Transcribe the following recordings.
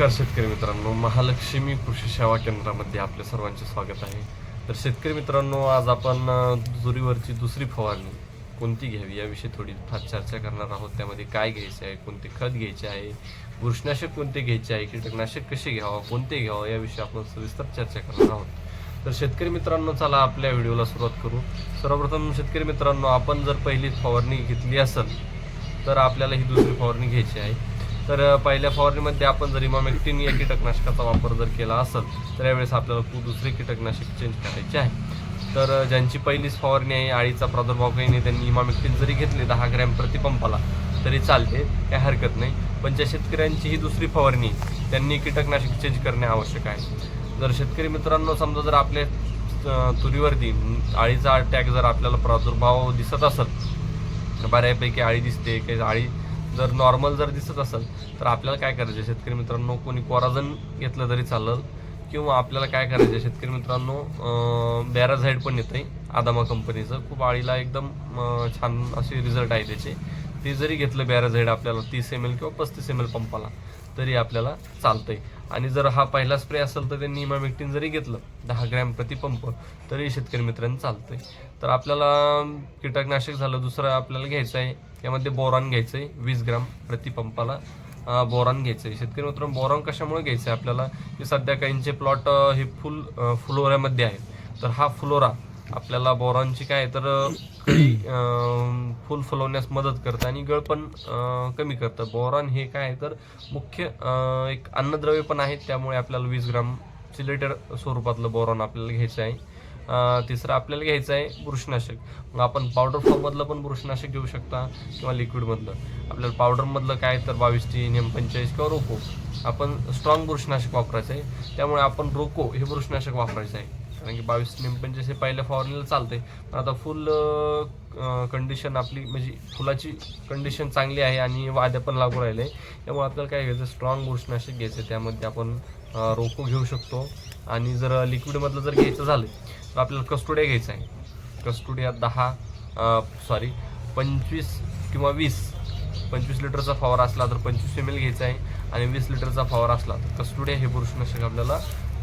नमस्कार शेतकरी मित्रांनो. महालक्ष्मी कृषी सेवा केंद्रामध्ये आपल्या सर्वांचे स्वागत आहे. तर शेतकरी मित्रांनो आज आपण जुरीवरची दुसरी फवारणी कोणती घ्यावी याविषयी थोडी फार चर्चा करणार आहोत. त्यामध्ये काय घ्यायचे आहे कोणते खत घ्यायचे आहे बुरशीनाशक कोणते घ्यायचे आहे कीटकनाशक कसे घ्यावं कोणते घ्यावं याविषयी आपण सविस्तर चर्चा करणार आहोत. तर शेतकरी मित्रांनो चला आपल्या व्हिडिओला सुरुवात करू. सर्वप्रथम शेतकरी मित्रांनो आपण जर पहिली फवारणी घेतली असेल तर आपल्याला ही दुसरी फवारणी घ्यायची आहे. तर पहिल्या फवारणीमध्ये आपण जर इमामेक्टिन या कीटकनाशकाचा वापर जर केला असेल तर यावेळेस आपल्याला खूप दुसरे कीटकनाशक चेंज करायचे आहे. तर ज्यांची पहिलीच फवारणी आहे आळीचा प्रादुर्भाव काही नाही त्यांनी इमामेक्टिन जरी घेतले दहा ग्रॅम प्रतिपंपाला तरी चालते काही हरकत नाही. पण ज्या शेतकऱ्यांची ही दुसरी फवारणी त्यांनी कीटकनाशक चेंज करणे आवश्यक आहे. जर शेतकरी मित्रांनो समजा जर आपल्या तुरीवरती आळीचा अटॅक जर आपल्याला प्रादुर्भाव दिसत असेल बऱ्यापैकी आळी दिसते काही आळी जर नॉर्मल जर दिसत असेल तर आपल्याला काय करायचं? शेतकरी मित्रांनो कोणी कोराजन घेतलं तरी चालेल. किंवा आपल्याला काय करायचं? शेतकरी मित्रांनो बॅराझाईड पण येतं आहे आदामा कंपनीचं खूप आळीला एकदम छान असे रिझल्ट आहे त्याचे. ते जरी घेतलं बॅराझाईड आपल्याला तीस एम एल किंवा पस्तीस एम एल पंपाला तरी आपल्याला चालतंय. आणि जर हा पहिला स्प्रे असेल तर त्यांनी इमामेक्टिन जरी घेतलं दहा ग्रॅम प्रतिपंप तरी शेतकरी मित्रांनी चालतंय. तर आपल्याला कीटकनाशक झालं दुसरं आपल्याला घ्यायचं आहे. यामध्ये बोरॉन घ्यायचं आहे वीस ग्राम प्रतिपंपाला बोरॉन घ्यायचं आहे शेतकरी मित्रांनो बोरान कशामुळे घ्यायचं आहे आपल्याला? की सध्या काहींचे प्लॉट हे फुल फुलोऱ्यामध्ये फ्लोऱ्यामध्ये आहे तर हा फ्लोरा आपल्याला बोरॉनची काय तर अं, कळी फुल फुलवण्यास मदत करतं आणि गळ पण कमी करतं. बोरॉन हे काय आहे तर मुख्य एक अन्नद्रव्य पण आहे त्यामुळे आपल्याला वीस ग्राम सिलेटेड स्वरूपातलं बोरॉन आपल्याला घ्यायचं आहे. तिसरं आपल्याला घ्यायचं आहे बुरशीनाशक. मग आपण पावडर फॉर्ममधलं पण बुरशीनाशक घेऊ शकता किंवा लिक्विडमधलं आपल्याला पावडरमधलं काय तर बावीस टी एम पंचेचाळीस किंवा रोको. आपण स्ट्रॉंग बुरशनाशक वापरायचं आहे. त्यामुळे आपण रोको हे बुरशनाशक वापरायचं आहे. कारण की बावीस नेम पंचेचाळीस हे पहिल्या फवारणीला चालते पण आता फुल कंडिशन आपली म्हणजे फुलाची कंडिशन चांगली आहे आणि वाद्या पण लागू राहिले. त्यामुळे आपल्याला काय घ्यायचं? स्ट्रॉंग बुरशीनाशक घ्यायचं त्यामध्ये आपण रोपं रोको घेऊ शकतो. आणि जर लिक्विडमधलं जर घ्यायचं झालं तर आपल्याला कस्टोडिया घ्यायचा आहे. कस्टोडिया दहा सॉरी पंचवीस किंवा वीस. पंचवीस लिटरचा फवारा असला तर पंचवीस एम एल घ्यायचा आहे. आणि वीस लिटरचा फवारा असला तर कस्टोडिया हे बुरशीनाशक आपल्याला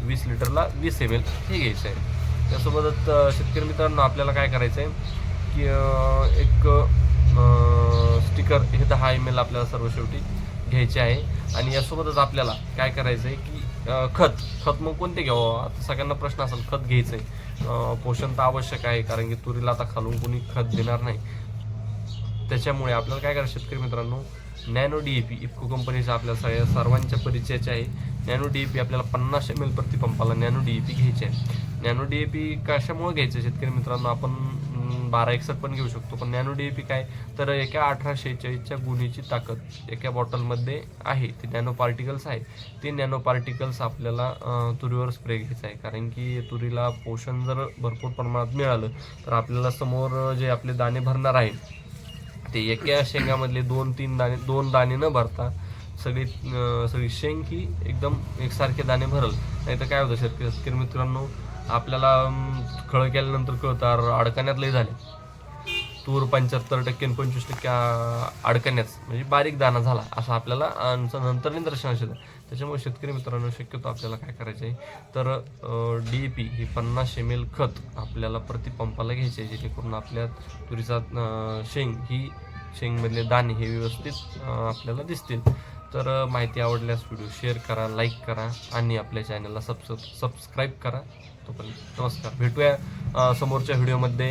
वीस लिटरला वीस एम एल हे घ्यायचं आहे. त्यासोबतच शेतकरी मित्रांनो आपल्याला काय करायचं आहे की एक स्टिकर हे दहा एम एल आपल्याला सर्व शेवटी घ्यायचे आहे. आणि यासोबतच आपल्याला काय करायचं आहे की खत. खत मग कोणते घ्यावं? आता सगळ्यांना प्रश्न असेल खत घ्यायचं आहे पोषण तर आवश्यक आहे कारण की तुरीला आता खालून कोणी खत देणार नाही. त्याच्यामुळे आपल्याला काय करायचं शेतकरी मित्रांनो nano D A P IFFCO कंपनीचा आपल्या सगळ्या सर्वांच्या परिचयाचे आहे. नॅनो डी ए पी आपल्याला पन्नास एम एल प्रतिपंपाला नॅनो डी ए पी घ्यायचे आहे. नॅनो डी ए पी कशामुळे घ्यायचं आहे शेतकरी मित्रांनो? आपण बारा एकसठ पण घेऊ शकतो. पण नॅनो डी ए पी काय? तर एका अठराशे चाळीसच्या गुणीची ताकद एका बॉटलमध्ये आहे. ते नॅनो पार्टिकल्स आहे. ते नॅनो पार्टिकल्स आपल्याला तुरीवर स्प्रे घ्यायचं आहे. कारण की तुरीला पोषण जर भरपूर प्रमाणात मिळालं तर आपल्याला समोर जे आपले दाणे भरणार आहे ते एका शेंगामधले दोन तीन दाणे दोन दाणे न भरता सगळी सगळी शेंग ही एकदम एकसारखे दाणे भरल. नाही तर काय होतं शेतकरी शेतकरी मित्रांनो आपल्याला खळ केल्यानंतर कळतं अडकण्यात लय झाले. तूर पंच्याहत्तर टक्के आणि पंचवीस टक्के अडकण्याच. म्हणजे बारीक दाना झाला असं आपल्याला आमचं नंतर निदर्शन असेल त्याच्यामुळे शेतकरी मित्रांनो शक्यतो आपल्याला काय करायचं आहे? तर डी ए पी ही पन्नास एम एल खत आपल्याला प्रति पंपाला घ्यायचे आहे जेणेकरून आपल्या तुरीचा शेंग ही शेंगमधले दाणे हे व्यवस्थित आपल्याला दिसतील. तर माहिती आवडल्यास व्हिडिओ शेअर करा लाईक करा आणि आपल्या चॅनलला सबस सबस्क्राईब करा. तोपर्यंत नमस्कार. भेटूया समोरच्या व्हिडिओमध्ये.